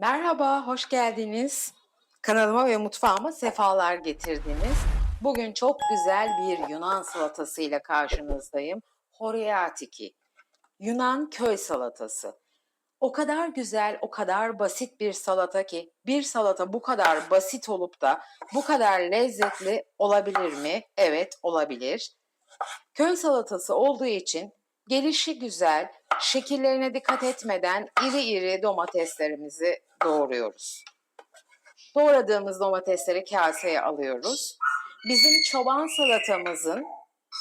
Merhaba, hoş geldiniz. Kanalıma ve mutfağıma sefalar getirdiniz. Bugün çok güzel bir Yunan salatası ile karşınızdayım. Horiatiki. Yunan köy salatası. O kadar güzel, o kadar basit bir salata ki bir salata bu kadar basit olup da bu kadar lezzetli olabilir mi? Evet, olabilir. Köy salatası olduğu için gelişi güzel, şekillerine dikkat etmeden iri iri domateslerimizi doğruyoruz. Doğradığımız domatesleri kaseye alıyoruz. Bizim çoban salatamızın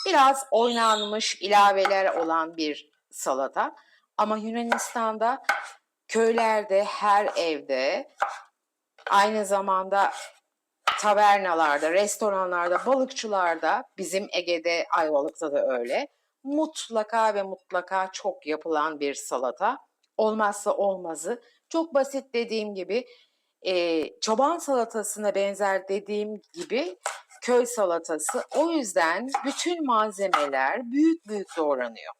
biraz oynanmış ilaveler olan bir salata. Ama Yunanistan'da köylerde, her evde aynı zamanda tavernalarda, restoranlarda, balıkçılarda, bizim Ege'de, Ayvalık'ta da öyle. Mutlaka ve mutlaka çok yapılan bir salata. Olmazsa olmazı. Çok basit dediğim gibi e, çoban salatasına benzer dediğim gibi köy salatası. O yüzden bütün malzemeler büyük büyük doğranıyor.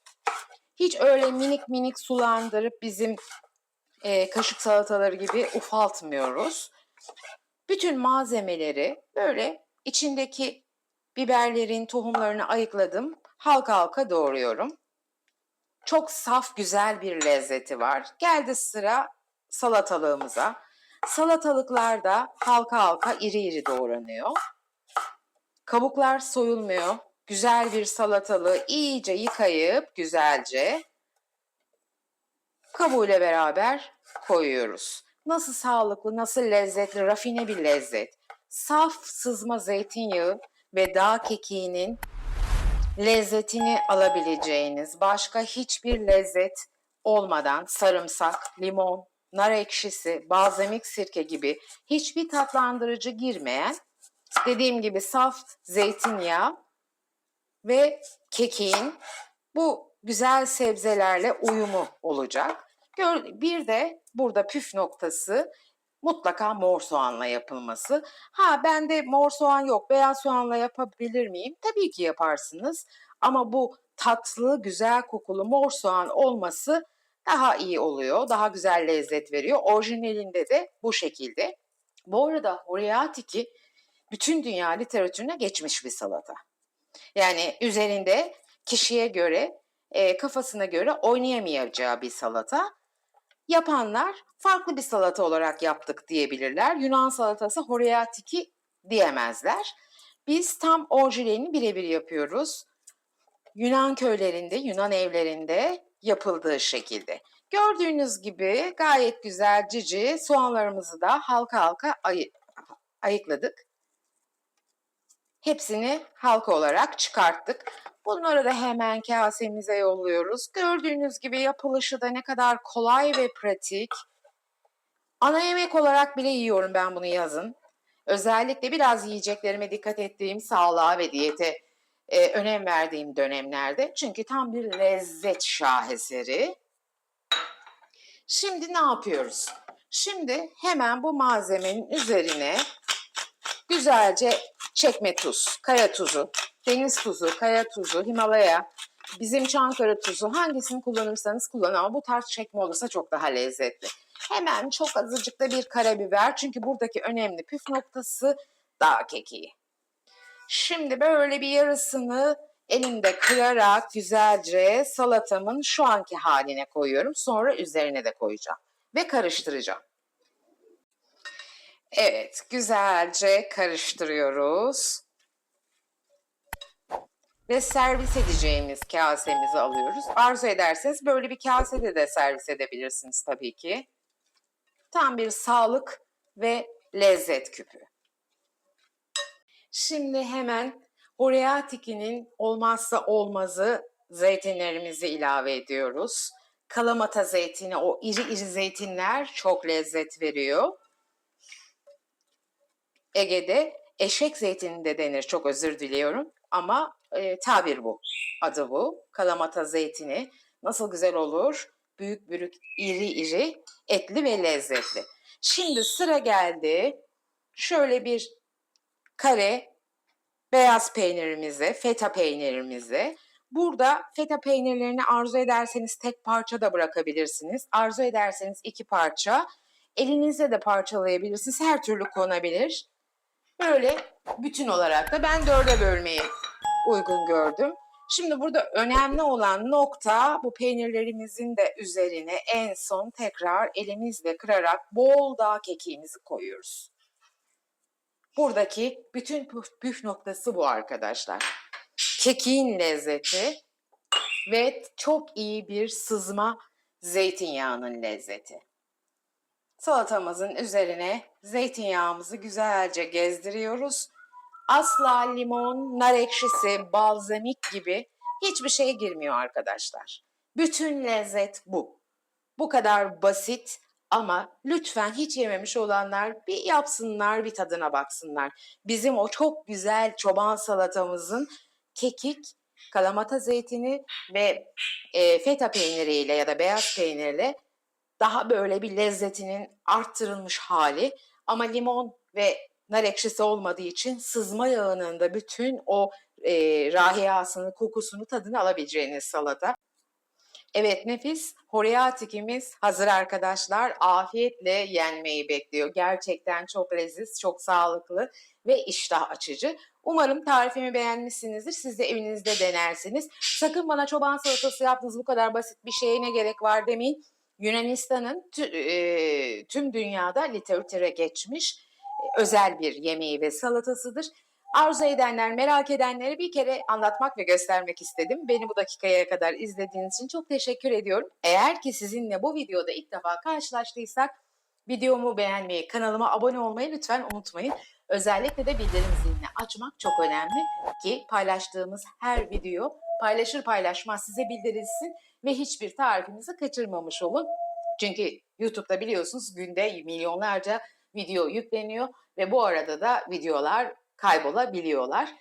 Hiç öyle minik minik sulandırıp bizim e, kaşık salataları gibi ufaltmıyoruz. Bütün malzemeleri böyle içindeki biberlerin tohumlarını ayıkladım. Halka halka doğruyorum. Çok saf güzel bir lezzeti var. Geldi sıra salatalığımıza. Salatalıklar da halka halka iri iri doğranıyor. Kabuklar soyulmuyor. Güzel bir salatalığı iyice yıkayıp güzelce kabuğuyla beraber koyuyoruz. Nasıl sağlıklı, nasıl lezzetli, rafine bir lezzet. Saf sızma zeytinyağı ve dağ kekiğinin lezzetini alabileceğiniz başka hiçbir lezzet olmadan sarımsak, limon, nar ekşisi, balzamik sirke gibi hiçbir tatlandırıcı girmeyen dediğim gibi saf zeytinyağı ve kekiğin bu güzel sebzelerle uyumu olacak. Bir de burada püf noktası mutlaka mor soğanla yapılması. Ha bende mor soğan yok, beyaz soğanla yapabilir miyim? Tabii ki yaparsınız. Ama bu tatlı, güzel kokulu mor soğan olması daha iyi oluyor, daha güzel lezzet veriyor. Orijinalinde de bu şekilde. Bu arada Horiatiki bütün dünya literatürüne geçmiş bir salata. Yani üzerinde kişiye göre, e, kafasına göre oynayamayacağı bir salata. Yapanlar farklı bir salata olarak yaptık diyebilirler. Yunan salatası Horiatiki diyemezler. Biz tam orijinalini birebir yapıyoruz. Yunan köylerinde, Yunan evlerinde yapıldığı şekilde. Gördüğünüz gibi gayet güzel cici soğanlarımızı da halka halka ayı, ayıkladık. Hepsini halka olarak çıkarttık. Bunları da hemen kasemize yolluyoruz. Gördüğünüz gibi yapılışı da ne kadar kolay ve pratik. Ana yemek olarak bile yiyorum ben bunu yazın. Özellikle biraz yiyeceklerime dikkat ettiğim sağlığa ve diyete e, önem verdiğim dönemlerde. Çünkü tam bir lezzet şaheseri. Şimdi ne yapıyoruz? Şimdi hemen bu malzemenin üzerine güzelce çekme tuz, kaya tuzu, deniz tuzu, kaya tuzu, Himalaya, bizim Çankara tuzu hangisini kullanırsanız kullanın ama bu tarz çekme olursa çok daha lezzetli. Hemen çok azıcık da bir karabiber çünkü buradaki önemli püf noktası dağ kekiği. Şimdi böyle bir yarısını elimde kırarak güzelce salatamın şu anki haline koyuyorum. Sonra üzerine de koyacağım ve karıştıracağım. Evet, güzelce karıştırıyoruz. Ve servis edeceğimiz kasemizi alıyoruz. Arzu ederseniz böyle bir kasede de servis edebilirsiniz tabii ki. Tam bir sağlık ve lezzet küpü. Şimdi hemen Oreatiki'nin olmazsa olmazı zeytinlerimizi ilave ediyoruz. Kalamata zeytini, o iri iri zeytinler çok lezzet veriyor. Ege'de eşek zeytini de denir. Çok özür diliyorum. Ama e, tabir bu. Adı bu. Kalamata zeytini. Nasıl güzel olur? Büyük büyük, iri iri, etli ve lezzetli. Şimdi sıra geldi. Şöyle bir kare beyaz peynirimizi, feta peynirimizi. Burada feta peynirlerini arzu ederseniz tek parça da bırakabilirsiniz. Arzu ederseniz iki parça Elinizle de parçalayabilirsiniz. Her türlü konabilir. Böyle bütün olarak da ben dörde bölmeyi uygun gördüm. Şimdi burada önemli olan nokta bu peynirlerimizin de üzerine en son tekrar elimizle kırarak bol dağ kekiğimizi koyuyoruz. Buradaki bütün püf, noktası bu arkadaşlar. Kekiğin lezzeti ve çok iyi bir sızma zeytinyağının lezzeti. Salatamızın üzerine zeytinyağımızı güzelce gezdiriyoruz. Asla limon, nar ekşisi, balzamik gibi hiçbir şey girmiyor arkadaşlar. Bütün lezzet bu. Bu kadar basit ama lütfen hiç yememiş olanlar bir yapsınlar, bir tadına baksınlar. Bizim o çok güzel çoban salatamızın kekik, kalamata zeytini ve e, feta peyniriyle ya da beyaz peynirle daha böyle bir lezzetinin arttırılmış hali. Ama limon ve nar ekşisi olmadığı için sızma yağının da bütün o e, rahiyasını, kokusunu, tadını alabileceğiniz salata. Evet nefis Horeatikimiz hazır arkadaşlar. Afiyetle yenmeyi bekliyor. Gerçekten çok leziz, çok sağlıklı ve iştah açıcı. Umarım tarifimi beğenmişsinizdir. Siz de evinizde denersiniz. Sakın bana çoban salatası yaptınız bu kadar basit bir şeye ne gerek var demeyin. Yunanistan'ın tü, e, tüm dünyada literatüre geçmiş e, özel bir yemeği ve salatasıdır. Arzu edenler, merak edenlere bir kere anlatmak ve göstermek istedim. Beni bu dakikaya kadar izlediğiniz için çok teşekkür ediyorum. Eğer ki sizinle bu videoda ilk defa karşılaştıysak videomu beğenmeyi, kanalıma abone olmayı lütfen unutmayın. Özellikle de bildirim zilini açmak çok önemli ki paylaştığımız her video paylaşır paylaşmaz size bildirilsin ve hiçbir tarifinizi kaçırmamış olun. Çünkü YouTube'da biliyorsunuz günde milyonlarca video yükleniyor ve bu arada da videolar kaybolabiliyorlar.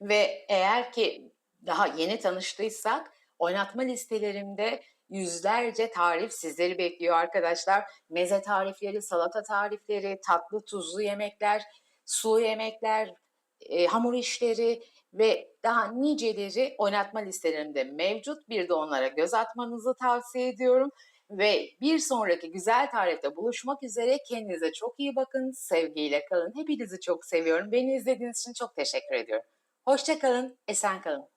Ve eğer ki daha yeni tanıştıysak oynatma listelerimde yüzlerce tarif sizleri bekliyor arkadaşlar. Meze tarifleri, salata tarifleri, tatlı tuzlu yemekler, sulu yemekler, e, hamur işleri ve daha niceleri oynatma listelerimde mevcut. Bir de onlara göz atmanızı tavsiye ediyorum. Ve bir sonraki güzel tarifte buluşmak üzere. Kendinize çok iyi bakın. Sevgiyle kalın. Hepinizi çok seviyorum. Beni izlediğiniz için çok teşekkür ediyorum. Hoşçakalın. Esen kalın.